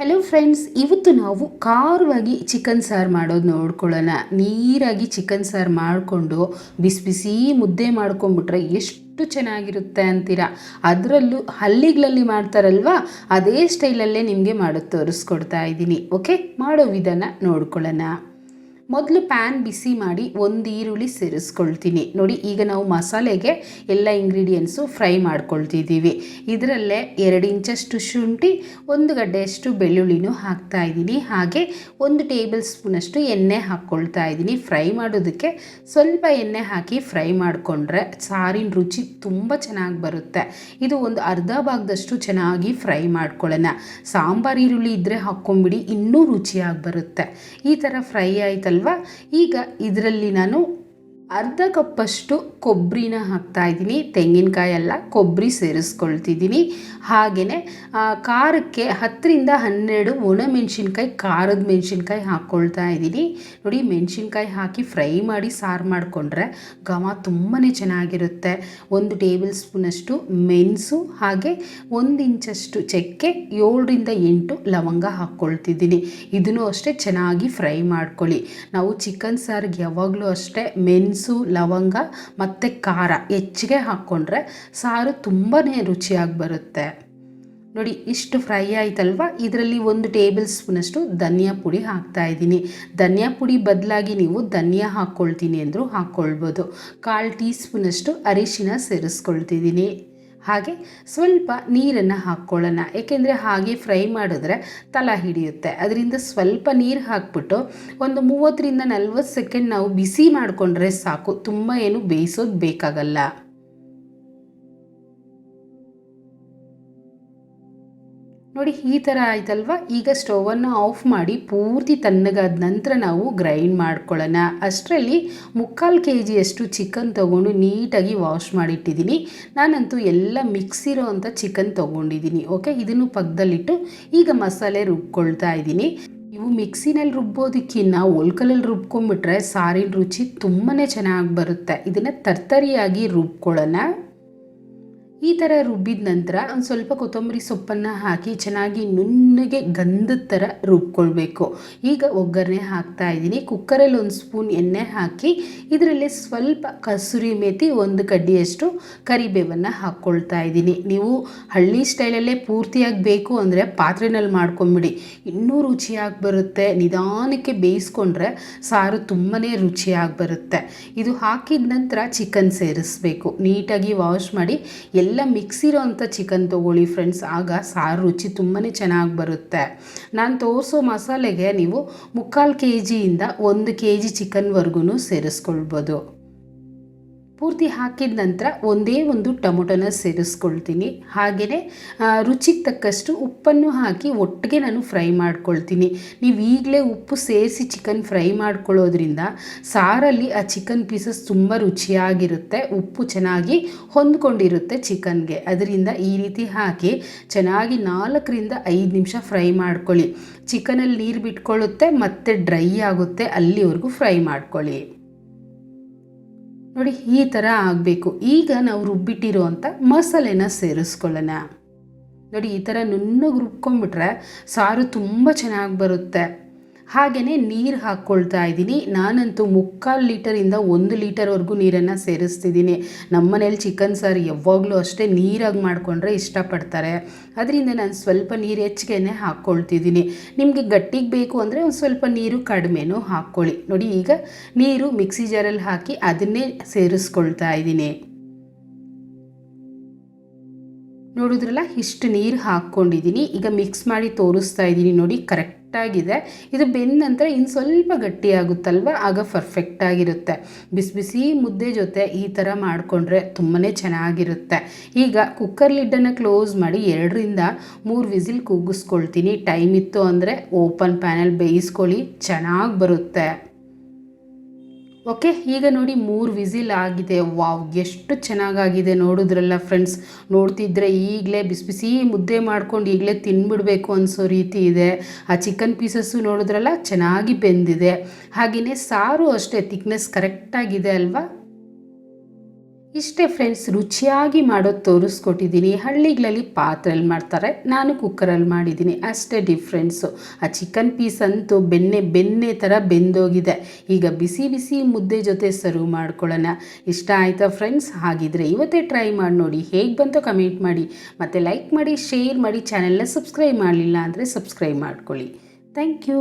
Hello friends ಇವತ್ತು ನಾವು ಖಾರವಾಗಿ ಚಿಕನ್ ಸಾರು ಮಾಡೋದು ನೋಡ್ಕೊಳ್ಳೋಣ. ನೀರಾಗಿ ಚಿಕನ್ ಸಾರು ಮಾಡಿಕೊಂಡು ಬಿಸಿ ಬಿಸಿ ಮುದ್ದೆ ಮಾಡ್ಕೊಂಬಿಟ್ರೆ ಎಷ್ಟು ಚೆನ್ನಾಗಿರುತ್ತೆ ಅಂತೀರಾ? ಅದರಲ್ಲೂ ಹಳ್ಳಿಗಳಲ್ಲಿ ಮಾಡ್ತಾರಲ್ವಾ? ಅದೇ ಸ್ಟೈಲಲ್ಲೇ ನಿಮಗೆ ಮಾಡೋದು ತೋರಿಸ್ಕೊಡ್ತಾ ಇದ್ದೀನಿ. ಓಕೆ ಮಾಡೋ ವಿಧಾನ ನೋಡ್ಕೊಳ್ಳೋಣ. ಮೊದಲು ಪ್ಯಾನ್ ಬಿಸಿ ಮಾಡಿ ಒಂದು ಈರುಳ್ಳಿ ಸೇರಿಸ್ಕೊಳ್ತೀನಿ. ನೋಡಿ, ಈಗ ನಾವು ಮಸಾಲೆಗೆ ಎಲ್ಲ ಇಂಗ್ರೀಡಿಯೆಂಟ್ಸು ಫ್ರೈ ಮಾಡ್ಕೊಳ್ತಿದ್ದೀವಿ. ಇದರಲ್ಲೇ ಎರಡು ಇಂಚಷ್ಟು ಶುಂಠಿ, ಒಂದು ಗಡ್ಡೆಯಷ್ಟು ಬೆಳ್ಳುಳ್ಳಿನೂ ಹಾಕ್ತಾ ಇದ್ದೀನಿ. ಹಾಗೆ ಒಂದು ಟೇಬಲ್ ಸ್ಪೂನಷ್ಟು ಎಣ್ಣೆ ಹಾಕ್ಕೊಳ್ತಾ ಇದ್ದೀನಿ. ಫ್ರೈ ಮಾಡೋದಕ್ಕೆ ಸ್ವಲ್ಪ ಎಣ್ಣೆ ಹಾಕಿ ಫ್ರೈ ಮಾಡಿಕೊಂಡ್ರೆ ಸಾರಿನ ರುಚಿ ತುಂಬ ಚೆನ್ನಾಗಿ ಬರುತ್ತೆ. ಇದು ಒಂದು ಅರ್ಧ ಭಾಗದಷ್ಟು ಚೆನ್ನಾಗಿ ಫ್ರೈ ಮಾಡ್ಕೊಳ್ಳೋಣ. ಸಾಂಬಾರು ಈರುಳ್ಳಿ ಇದ್ದರೆ ಹಾಕ್ಕೊಂಬಿಡಿ, ಇನ್ನೂ ರುಚಿಯಾಗಿ ಬರುತ್ತೆ. ಈ ಥರ ಫ್ರೈ ಆಯ್ತಲ್ವ ಈಗ ಇದರಲ್ಲಿ ನಾನು ಅರ್ಧ ಕಪ್ಪಷ್ಟು ಕೊಬ್ಬರಿನ ಹಾಕ್ತಾ ಇದ್ದೀನಿ. ತೆಂಗಿನಕಾಯಿ ಎಲ್ಲ ಕೊಬ್ಬರಿ ಸೇರಿಸ್ಕೊಳ್ತಿದ್ದೀನಿ ಹಾಗೆಯೇ ಖಾರಕ್ಕೆ ಹತ್ತರಿಂದ ಹನ್ನೆರಡು ಒಣಮೆಣಸಿನ್ಕಾಯಿ, ಖಾರದ ಮೆಣಸಿನ್ಕಾಯಿ ಹಾಕ್ಕೊಳ್ತಾ ಇದ್ದೀನಿ. ನೋಡಿ, ಮೆಣಸಿನ್ಕಾಯಿ ಹಾಕಿ ಫ್ರೈ ಮಾಡಿ ಸಾರು ಮಾಡಿಕೊಂಡ್ರೆ ಘಮ ತುಂಬಾ ಚೆನ್ನಾಗಿರುತ್ತೆ. ಒಂದು ಟೇಬಲ್ ಸ್ಪೂನಷ್ಟು ಮೆಣಸು, ಹಾಗೆ ಒಂದು ಇಂಚಷ್ಟು ಚಕ್ಕೆ, ಏಳರಿಂದ ಎಂಟು ಲವಂಗ ಹಾಕ್ಕೊಳ್ತಿದ್ದೀನಿ ಇದನ್ನು ಅಷ್ಟೇ ಚೆನ್ನಾಗಿ ಫ್ರೈ ಮಾಡ್ಕೊಳ್ಳಿ. ನಾವು ಚಿಕನ್ ಸಾರಿಗೆ ಯಾವಾಗಲೂ ಅಷ್ಟೇ ಮೆಣಸು ಲವಂಗ ಮತ್ತು ಖಾರ ಹೆಚ್ಚಿಗೆ ಹಾಕ್ಕೊಂಡ್ರೆ ಸಾರು ತುಂಬಾ ರುಚಿಯಾಗಿ ಬರುತ್ತೆ. ನೋಡಿ, ಇಷ್ಟು ಫ್ರೈ ಆಯ್ತಲ್ವ? ಇದರಲ್ಲಿ ಒಂದು ಟೇಬಲ್ ಸ್ಪೂನಷ್ಟು ಧನಿಯಾ ಪುಡಿ ಹಾಕ್ತಾ ಇದ್ದೀನಿ. ಧನಿಯಾ ಪುಡಿ ಬದಲಾಗಿ ನೀವು ಧನಿಯಾ ಹಾಕ್ಕೊಳ್ತೀನಿ ಅಂದರೂ ಹಾಕ್ಕೊಳ್ಬೋದು. ಕಾಲು ಟೀ ಸ್ಪೂನಷ್ಟು ಅರಿಶಿನ ಸೇರಿಸ್ಕೊಳ್ತಿದ್ದೀನಿ. ಹಾಗೆ ಸ್ವಲ್ಪ ನೀರನ್ನು ಹಾಕ್ಕೊಳ್ಳೋಣ. ಏಕೆಂದರೆ ಹಾಗೆ ಫ್ರೈ ಮಾಡಿದ್ರೆ ತಲ ಹಿಡಿಯುತ್ತೆ. ಅದರಿಂದ ಸ್ವಲ್ಪ ನೀರು ಹಾಕ್ಬಿಟ್ಟು ಒಂದು ಮೂವತ್ತರಿಂದ ನಲ್ವತ್ತು ಸೆಕೆಂಡ್ ನಾವು ಬಿಸಿ ಮಾಡಿಕೊಂಡ್ರೆ ಸಾಕು. ತುಂಬ ಏನು ಬೇಯಿಸೋದು ಬೇಕಾಗಲ್ಲ. ನೋಡಿ ಈ ಥರ ಆಯ್ತಲ್ವ? ಈಗ ಸ್ಟೌವನ್ನು ಆಫ್ ಮಾಡಿ ಪೂರ್ತಿ ತಣ್ಣಗಾದ ನಂತರ ನಾವು ಗ್ರೈಂಡ್ ಮಾಡ್ಕೊಳ್ಳೋಣ. ಅಷ್ಟರಲ್ಲಿ ಮುಕ್ಕಾಲು ಕೆ ಜಿಯಷ್ಟು ಚಿಕನ್ ತೊಗೊಂಡು ನೀಟಾಗಿ ವಾಶ್ ಮಾಡಿಟ್ಟಿದ್ದೀನಿ. ನಾನಂತೂ ಎಲ್ಲ ಮಿಕ್ಸ್ ಅಂಥ ಚಿಕನ್ ತೊಗೊಂಡಿದ್ದೀನಿ ಓಕೆ ಇದನ್ನು ಪಕ್ಕದಲ್ಲಿಟ್ಟು ಈಗ ಮಸಾಲೆ ರುಬ್ಕೊಳ್ತಾ ಇದ್ದೀನಿ. ಇವು ಮಿಕ್ಸಿನಲ್ಲಿ ರುಬ್ಬೋದಕ್ಕಿಂತ ಒಲ್ಕಲಲ್ಲಿ ರುಬ್ಕೊಂಡ್ಬಿಟ್ರೆ ಸಾರಿನ ರುಚಿ ತುಂಬಾ ಚೆನ್ನಾಗಿ ಬರುತ್ತೆ. ಇದನ್ನು ತರ್ತರಿಯಾಗಿ ರುಬ್ಕೊಳ್ಳೋಣ. ಈ ಥರ ರುಬ್ಬಿದ ನಂತರ ಒಂದು ಸ್ವಲ್ಪ ಕೊತ್ತಂಬರಿ ಸೊಪ್ಪನ್ನು ಹಾಕಿ ಚೆನ್ನಾಗಿ ನುಣ್ಣಗೆ ಗಂಧದ ಥರ ರುಬ್ಕೊಳ್ಬೇಕು. ಈಗ ಒಗ್ಗರಣೆ ಹಾಕ್ತಾ ಇದ್ದೀನಿ. ಕುಕ್ಕರಲ್ಲಿ ಒಂದು ಸ್ಪೂನ್ ಎಣ್ಣೆ ಹಾಕಿ ಇದರಲ್ಲಿ ಸ್ವಲ್ಪ ಕಸೂರಿ ಮೇತಿ ಒಂದು ಕಡ್ಡಿಯಷ್ಟು ಕರಿಬೇವನ್ನು ಹಾಕ್ಕೊಳ್ತಾ ಇದ್ದೀನಿ. ನೀವು ಹಳ್ಳಿ ಸ್ಟೈಲಲ್ಲೇ ಪೂರ್ತಿಯಾಗಿ ಬೇಕು ಅಂದರೆ ಪಾತ್ರೆನಲ್ಲಿ ಮಾಡ್ಕೊಂಬಿಡಿ. ಇನ್ನೂ ರುಚಿಯಾಗಿ ಬರುತ್ತೆ. ನಿಧಾನಕ್ಕೆ ಬೇಯಿಸ್ಕೊಂಡ್ರೆ ಸಾರು ತುಂಬಾ ರುಚಿಯಾಗಿ ಬರುತ್ತೆ. ಇದು ಹಾಕಿದ ನಂತರ ಚಿಕನ್ ಸೇರಿಸ್ಬೇಕು. ನೀಟಾಗಿ ವಾಶ್ ಮಾಡಿ ಎಲ್ಲ ಮಿಕ್ಸಿರೋ ಇರೋವಂಥ ಚಿಕನ್ ತೊಗೊಳ್ಳಿ ಫ್ರೆಂಡ್ಸ್. ಆಗ ಸಾರು ರುಚಿ ತುಂಬಾ ಚೆನ್ನಾಗಿ ಬರುತ್ತೆ. ನಾನು ತೋರಿಸೋ ಮಸಾಲೆಗೆ ನೀವು ಮುಕ್ಕಾಲು ಕೆ ಜಿಯಿಂದ ಒಂದು ಕೆ ಜಿ ಚಿಕನ್ವರೆಗೂ ಸೇರಿಸ್ಕೊಳ್ಬೋದು. ಪೂರ್ತಿ ಹಾಕಿದ ನಂತರ ಒಂದೇ ಒಂದು ಟೊಮೊಟೊನ ಸೇರಿಸ್ಕೊಳ್ತೀನಿ. ಹಾಗೆಯೇ ರುಚಿಗೆ ತಕ್ಕಷ್ಟು ಉಪ್ಪನ್ನು ಹಾಕಿ ಒಟ್ಟಿಗೆ ನಾನು ಫ್ರೈ ಮಾಡ್ಕೊಳ್ತೀನಿ. ನೀವು ಈಗಲೇ ಉಪ್ಪು ಸೇರಿಸಿ ಚಿಕನ್ ಫ್ರೈ ಮಾಡ್ಕೊಳ್ಳೋದ್ರಿಂದ ಸಾರಲ್ಲಿ ಆ ಚಿಕನ್ ಪೀಸಸ್ ತುಂಬ ರುಚಿಯಾಗಿರುತ್ತೆ, ಉಪ್ಪು ಚೆನ್ನಾಗಿ ಹೊಂದ್ಕೊಂಡಿರುತ್ತೆ ಚಿಕನ್ಗೆ ಅದರಿಂದ ಈ ರೀತಿ ಹಾಕಿ ಚೆನ್ನಾಗಿ ನಾಲ್ಕರಿಂದ ಐದು ನಿಮಿಷ ಫ್ರೈ ಮಾಡ್ಕೊಳ್ಳಿ. ಚಿಕನಲ್ಲಿ ನೀರು ಬಿಟ್ಕೊಳ್ಳುತ್ತೆ, ಮತ್ತು ಡ್ರೈ ಆಗುತ್ತೆ, ಅಲ್ಲಿವರೆಗೂ ಫ್ರೈ ಮಾಡ್ಕೊಳ್ಳಿ. ನೋಡಿ, ಈ ಥರ ಆಗಬೇಕು. ಈಗ ನಾವು ರುಬ್ಬಿಟ್ಟಿರೋ ಅಂಥ ಮಸಾಲೆನ ಸೇರಿಸ್ಕೊಳ್ಳೋಣ. ನೋಡಿ, ಈ ಥರ ನುಣ್ಣಗೆ ರುಬ್ಕೊಂಡ್ಬಿಟ್ರೆ ಸಾರು ತುಂಬ ಚೆನ್ನಾಗಿ ಬರುತ್ತೆ. ಹಾಗೆಯೇ ನೀರು ಹಾಕ್ಕೊಳ್ತಾ ಇದ್ದೀನಿ. ನಾನಂತೂ ಮುಕ್ಕಾಲು ಲೀಟರಿಂದ ಒಂದು ಲೀಟರ್ವರೆಗೂ ನೀರನ್ನು ಸೇರಿಸ್ತಿದ್ದೀನಿ. ನಮ್ಮನೇಲಿ ಚಿಕನ್ ಸಾರು ಯಾವಾಗಲೂ ಅಷ್ಟೇ ನೀರಾಗಿ ಮಾಡಿಕೊಂಡ್ರೆ ಇಷ್ಟಪಡ್ತಾರೆ. ಅದರಿಂದ ನಾನು ಸ್ವಲ್ಪ ನೀರು ಹೆಚ್ಚಿಗೆನೇ ಹಾಕ್ಕೊಳ್ತಿದ್ದೀನಿ ನಿಮಗೆ ಗಟ್ಟಿಗೆ ಬೇಕು ಅಂದರೆ ಒಂದು ಸ್ವಲ್ಪ ನೀರು ಕಡಿಮೆನೂ ಹಾಕ್ಕೊಳ್ಳಿ ನೋಡಿ ಈಗ ನೀರು ಮಿಕ್ಸಿ ಜಾರಲ್ಲಿ ಹಾಕಿ ಅದನ್ನೇ ಸೇರಿಸ್ಕೊಳ್ತಾ ಇದ್ದೀನಿ. ನೋಡಿದ್ರಲ್ಲ ಇಷ್ಟು ನೀರು ಹಾಕ್ಕೊಂಡಿದ್ದೀನಿ ಈಗ ಮಿಕ್ಸ್ ಮಾಡಿ ತೋರಿಸ್ತಾ ಇದ್ದೀನಿ. ನೋಡಿ ಕರೆಕ್ಟಾಗಿದೆ. ಇದು ಬೆಂದ ನಂತರ ಇನ್ನು ಸ್ವಲ್ಪ ಗಟ್ಟಿಯಾಗುತ್ತಲ್ವ? ಆಗ ಪರ್ಫೆಕ್ಟಾಗಿರುತ್ತೆ ಬಿಸಿ ಬಿಸಿ ಮುದ್ದೆ ಜೊತೆ ಈ ಥರ ಮಾಡಿಕೊಂಡ್ರೆ ತುಂಬಾ ಚೆನ್ನಾಗಿರುತ್ತೆ. ಈಗ ಕುಕ್ಕರ್ ಲಿಡ್ಡನ್ನು ಕ್ಲೋಸ್ ಮಾಡಿ ಎರಡರಿಂದ ಮೂರು ವಿಸಿಲ್ ಕೂಗಿಸ್ಕೊಳ್ತೀನಿ. ಟೈಮ್ ಇತ್ತು ಅಂದರೆ ಓಪನ್ ಪ್ಯಾನಲ್ ಬೇಯಿಸ್ಕೊಳ್ಳಿ, ಚೆನ್ನಾಗಿ ಬರುತ್ತೆ. ಓಕೆ, ಈಗ ನೋಡಿ ಮೂರು ವಿಸಿಲ್ ಆಗಿದೆ. ವಾವ್, ಎಷ್ಟು ಚೆನ್ನಾಗಾಗಿದೆ ನೋಡಿದ್ರಲ್ಲ ಫ್ರೆಂಡ್ಸ್. ನೋಡ್ತಿದ್ರೆ ಈಗಲೇ ಬಿಸಿ ಬಿಸಿ ಮುದ್ದೆ ಮಾಡ್ಕೊಂಡು ಈಗಲೇ ತಿನ್ಬಿಡ್ಬೇಕು ಅನಿಸೋ ರೀತಿ ಇದೆ. ಆ ಚಿಕನ್ ಪೀಸಸ್ಸು ನೋಡಿದ್ರಲ್ಲ ಚೆನ್ನಾಗಿ ಬೆಂದಿದೆ. ಹಾಗೆಯೇ ಸಾರು ಅಷ್ಟೇ ತಿಕ್ನೆಸ್ ಕರೆಕ್ಟಾಗಿದೆ ಅಲ್ವಾ? ಇಷ್ಟೇ ಫ್ರೆಂಡ್ಸ್ ರುಚಿಯಾಗಿ ಮಾಡೋದು ತೋರಿಸ್ಕೊಟ್ಟಿದ್ದೀನಿ ಹಳ್ಳಿಗಳಲ್ಲಿ ಪಾತ್ರೆಯಲ್ಲಿ ಮಾಡ್ತಾರೆ, ನಾನು ಕುಕ್ಕರಲ್ಲಿ ಮಾಡಿದ್ದೀನಿ ಅಷ್ಟೇ ಡಿಫ್ರೆನ್ಸು ಆ ಚಿಕನ್ ಪೀಸ್ ಅಂತೂ ಬೆನ್ನೆ ಬೆನ್ನೆ ಥರ ಬೆಂದೋಗಿದೆ. ಈಗ ಬಿಸಿ ಬಿಸಿ ಮುದ್ದೆ ಜೊತೆ ಸರ್ವ್ ಮಾಡ್ಕೊಳ್ಳೋಣ. ಇಷ್ಟ ಆಯಿತಾ ಫ್ರೆಂಡ್ಸ್ ಹಾಗಿದ್ರೆ ಇವತ್ತೇ ಟ್ರೈ ಮಾಡಿ ನೋಡಿ. ಹೇಗೆ ಬಂತು ಕಮೆಂಟ್ ಮಾಡಿ. ಮತ್ತು ಲೈಕ್ ಮಾಡಿ ಶೇರ್ ಮಾಡಿ ಚಾನೆಲ್ನ ಸಬ್ಸ್ಕ್ರೈಬ್ ಮಾಡಲಿಲ್ಲ ಅಂದರೆ ಸಬ್ಸ್ಕ್ರೈಬ್ ಮಾಡ್ಕೊಳ್ಳಿ. Thank you